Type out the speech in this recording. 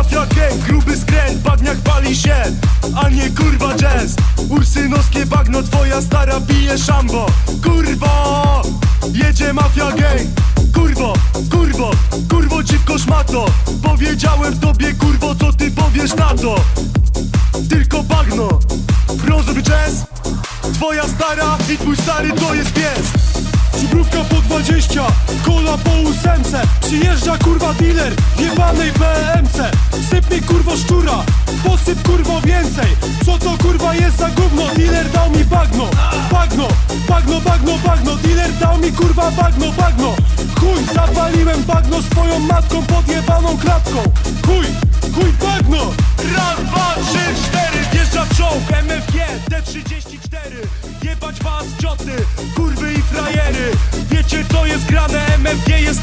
Mafia gang, gruby skręt, bagniak pali się A nie kurwa jazz. Ursynowskie bagno, twoja stara pije szambo. Kurwa, jedzie mafia gang. Kurwo, kurwo, kurwo dziwko szmato. Powiedziałem tobie kurwo, co ty powiesz na to? Tylko bagno, rozumiesz jazz. Twoja stara i twój stary to jest pies. Żubrówka po 20 kola po ósemce Przyjeżdża kurwa dealer w jebanej BMC Syp mi kurwo szczura, posyp kurwo więcej. Co to kurwa jest za gówno? Dealer dał mi bagno. Bagno, bagno, bagno, bagno. Dealer dał mi kurwa bagno, bagno. Chuj, zapaliłem bagno swoją matką pod jebaną klatką. Chuj, chuj bagno. Raz, dwa, trzy, cztery. Wjeżdża czołg MFG D34 Jebać was cioty, Wiecie co jest grane, MFG jest